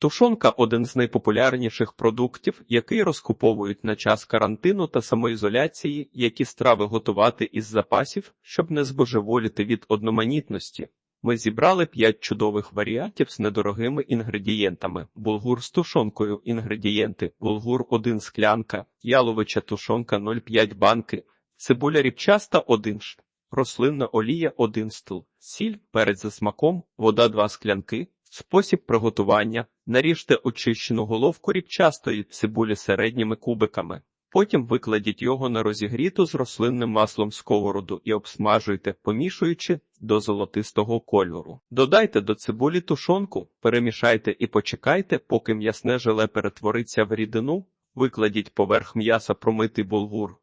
Тушонка один з найпопулярніших продуктів, який розкуповують на час карантину та самоізоляції, які страви готувати із запасів, щоб не збожеволіти від одноманітності. Ми зібрали 5 чудових варіантів з недорогими інгредієнтами: булгур з тушонкою, інгредієнти, булгур 1 склянка, яловича тушонка 0,5 банки, цибуля ріпчаста 1 ш, рослинна олія 1 стл, сіль, перець за смаком, вода 2 склянки. Спосіб приготування. Наріжте очищену головку ріпчастої цибулі середніми кубиками. Потім викладіть його на розігріту з рослинним маслом сковороду і обсмажуйте, помішуючи до золотистого кольору. Додайте до цибулі тушонку, перемішайте і почекайте, поки м'ясне желе перетвориться в рідину. Викладіть поверх м'яса промитий булгур.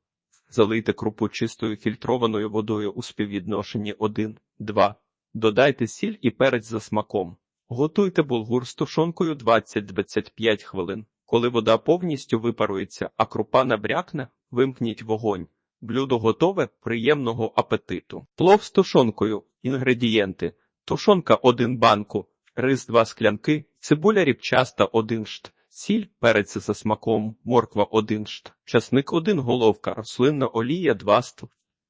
Залийте крупу чистою фільтрованою водою у співвідношенні 1-2. Додайте сіль і перець за смаком. Готуйте булгур з тушонкою 20-25 хвилин. Коли вода повністю випарується, а крупа набрякне, вимкніть вогонь. Блюдо готове, приємного апетиту. Плов з тушонкою. Інгредієнти. Тушонка 1 банку, рис 2 склянки, цибуля ріпчаста 1 шт, сіль, перець за смаком, морква 1 шт, часник 1 головка, рослинна олія 2 ст.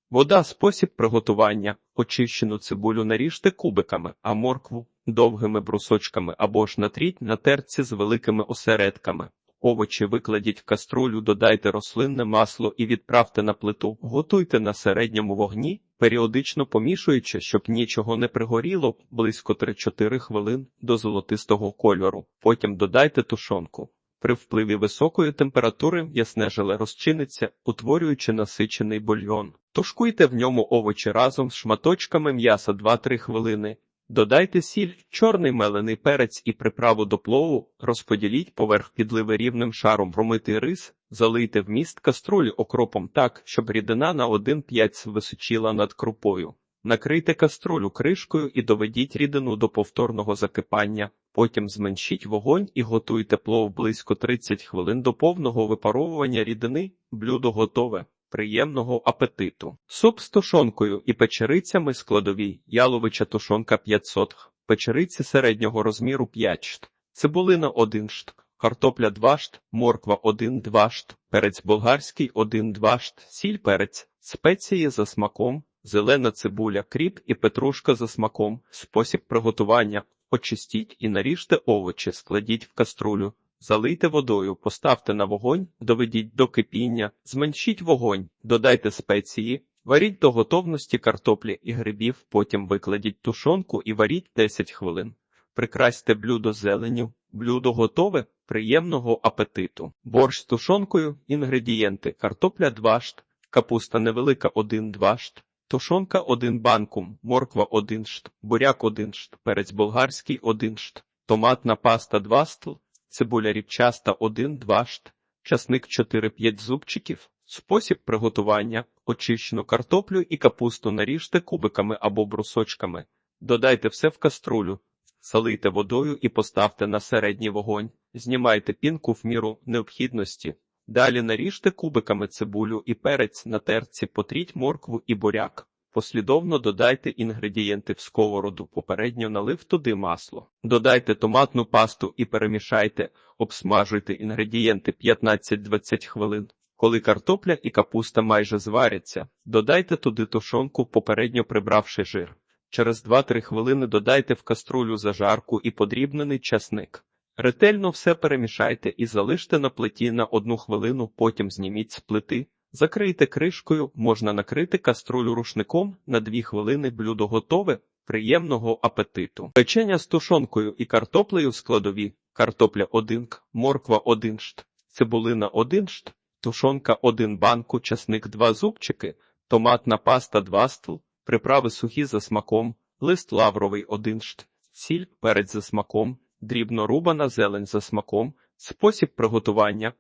Вода спосіб приготування. Очищену цибулю наріжте кубиками, а моркву довгими брусочками або ж натріть на терці з великими осередками. Овочі викладіть в каструлю, додайте рослинне масло і відправте на плиту. Готуйте на середньому вогні, періодично помішуючи, щоб нічого не пригоріло, близько 3-4 хвилин до золотистого кольору. Потім додайте тушонку. При впливі високої температури ясне желе розчиниться, утворюючи насичений бульйон. Тушкуйте в ньому овочі разом з шматочками м'яса 2-3 хвилини. Додайте сіль, чорний мелений перець і приправу до плову, розподіліть поверх підливи рівним шаром промитий рис, залийте вміст каструлі окропом так, щоб рідина на 1,5 височила над крупою. Накрийте каструлю кришкою і доведіть рідину до повторного закипання. Потім зменшіть вогонь і готуйте плов близько 30 хвилин до повного випаровування рідини. Блюдо готове. Приємного апетиту. Суп з тушонкою і печерицями складові. Яловича тушонка 500 х, печериці середнього розміру 5 шт, цибулина 1 шт, картопля 2 шт, морква 1-2 шт, перець болгарський 1-2 шт, сіль перець, спеції за смаком, зелена цибуля, кріп і петрушка за смаком. Спосіб приготування. Очистіть і наріжте овочі, складіть в каструлю. Залийте водою, поставте на вогонь, доведіть до кипіння, зменшіть вогонь, додайте спеції, варіть до готовності картоплі і грибів, потім викладіть тушонку і варіть 10 хвилин. Прикрасьте блюдо зеленю. Блюдо готове, приємного апетиту. Борщ з тушонкою, інгредієнти, картопля 2 шт, капуста невелика 1-2 шт, тушонка 1 банкум, морква 1 шт, буряк 1 шт, перець болгарський 1 шт, томатна паста 2 стл, цибуля ріпчаста 1-2 шт, часник 4-5 зубчиків. Спосіб приготування. Очищену картоплю і капусту наріжте кубиками або брусочками. Додайте все в каструлю, залийте водою і поставте на середній вогонь. Знімайте пінку в міру необхідності. Далі наріжте кубиками цибулю і перець на терці, потріть моркву і буряк. Послідовно додайте інгредієнти в сковороду, попередньо налив туди масло. Додайте томатну пасту і перемішайте, обсмажуйте інгредієнти 15-20 хвилин. Коли картопля і капуста майже зваряться, додайте туди тушонку, попередньо прибравши жир. Через 2-3 хвилини додайте в каструлю зажарку і подрібнений часник. Ретельно все перемішайте і залиште на плиті на одну хвилину, потім зніміть з плити. Закрийте кришкою, можна накрити каструлю рушником на 2 хвилини блюдо готове, приємного апетиту. Печення з тушонкою і картоплею складові, картопля 1 к, морква 1 шт, цибулина 1 шт, тушонка 1 банку, часник 2 зубчики, томатна паста 2 стл, приправи сухі за смаком, лист лавровий 1 шт, сіль, перець за смаком, дрібно рубана зелень за смаком, спосіб приготування.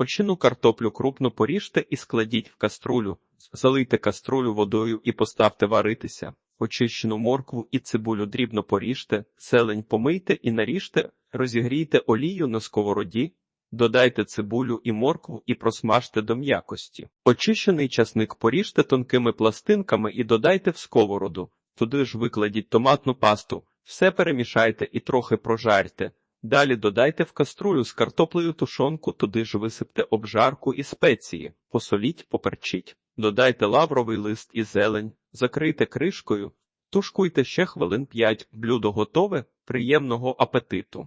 Очину картоплю крупно поріжте і складіть в каструлю, залийте каструлю водою і поставте варитися. Очищену моркву і цибулю дрібно поріжте, зелень помийте і наріжте, розігрійте олію на сковороді, додайте цибулю і моркву і просмажте до м'якості. Очищений часник поріжте тонкими пластинками і додайте в сковороду. Туди ж викладіть томатну пасту, все перемішайте і трохи прожарьте. Далі додайте в каструлю з картоплею тушонку, туди ж висипте обжарку і спеції, посоліть, поперчіть, додайте лавровий лист і зелень, закрийте кришкою, тушкуйте ще хвилин 5, блюдо готове, приємного апетиту.